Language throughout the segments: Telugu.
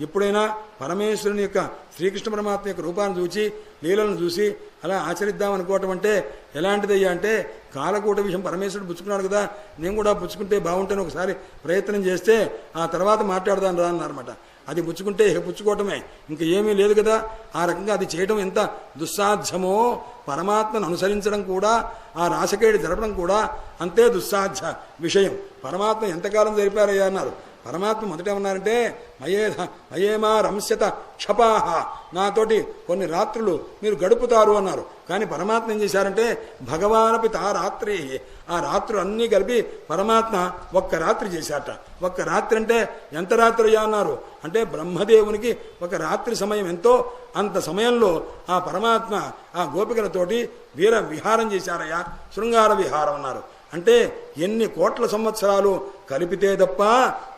ఎప్పుడైనా పరమేశ్వరుని యొక్క శ్రీకృష్ణ పరమాత్మ యొక్క రూపాన్ని చూసి లీలను చూసి అలా ఆచరిద్దాం అనుకోవటం అంటే ఎలాంటిదయ్యా అంటే కాలకూట విషయం పరమేశ్వరుడు పుచ్చుకున్నాడు కదా నేను కూడా పుచ్చుకుంటే బాగుంటేనే ఒకసారి ప్రయత్నం చేస్తే ఆ తర్వాత మాట్లాడదాను రా అన్నారన్నమాట. అది పుచ్చుకుంటే ఇక పుచ్చుకోవటమే. ఇంకా ఏమీ లేదు కదా. ఆ రకంగా అది చేయడం ఎంత దుస్సాధ్యమో పరమాత్మను అనుసరించడం కూడా ఆ రాసకేడి జరపడం కూడా అంతే దుస్సాధ్య విషయం. పరమాత్మ ఎంతకాలం జరిపారయ్యా అన్నారు. పరమాత్మ మొదట ఉన్నారంటే మయేధ మయేమా రంశత క్షపాహ. నాతోటి కొన్ని రాత్రులు మీరు గడుపుతారు అన్నారు. కానీ పరమాత్మ ఏం చేశారంటే భగవానపి తా రాత్రి ఆ రాత్రులు అన్నీ కలిపి పరమాత్మ ఒక్క రాత్రి చేశాట ఒక్క రాత్రి అంటే ఎంత రాత్రి అన్నారు. అంటే బ్రహ్మదేవునికి ఒక రాత్రి సమయం ఎంతో అంత సమయంలో ఆ పరమాత్మ ఆ గోపికలతోటి వీర విహారం చేశారయ్యా శృంగార విహారం అన్నారు. అంటే ఎన్ని కోట్ల సంవత్సరాలు కలిపితే తప్ప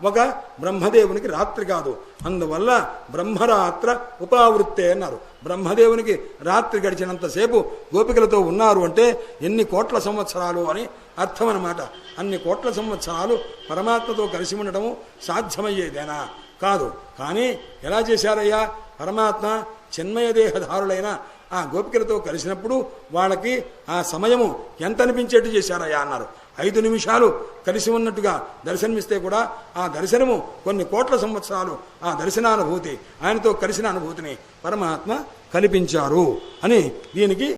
ఒక బ్రహ్మదేవునికి రాత్రి కాదు. అందువల్ల బ్రహ్మరాత్ర ఉపావృత్తే అన్నారు. బ్రహ్మదేవునికి రాత్రి గడిచినంతసేపు గోపికలతో ఉన్నారు అంటే ఎన్ని కోట్ల సంవత్సరాలు అని అర్థం అన్నమాట. అన్ని కోట్ల సంవత్సరాలు పరమాత్మతో కలిసి ఉండటము సాధ్యమయ్యేదేనా? కాదు. కానీ ఎలా చేశారయ్యా? పరమాత్మ చిన్మయదేహధారులైన ఆ గోపికలతో కలిసినప్పుడు వాళ్ళకి ఆ సమయము ఎంత అనిపించేట్టు చేశారయ్యా అన్నారు. ఐదు నిమిషాలు కలిసి ఉన్నట్టుగా దర్శనమిస్తే కూడా ఆ దర్శనము కొన్ని కోట్ల సంవత్సరాలు ఆ దర్శనానుభూతి ఆయనతో కలిసిన అనుభూతిని పరమాత్మ కల్పించారు అని దీనికి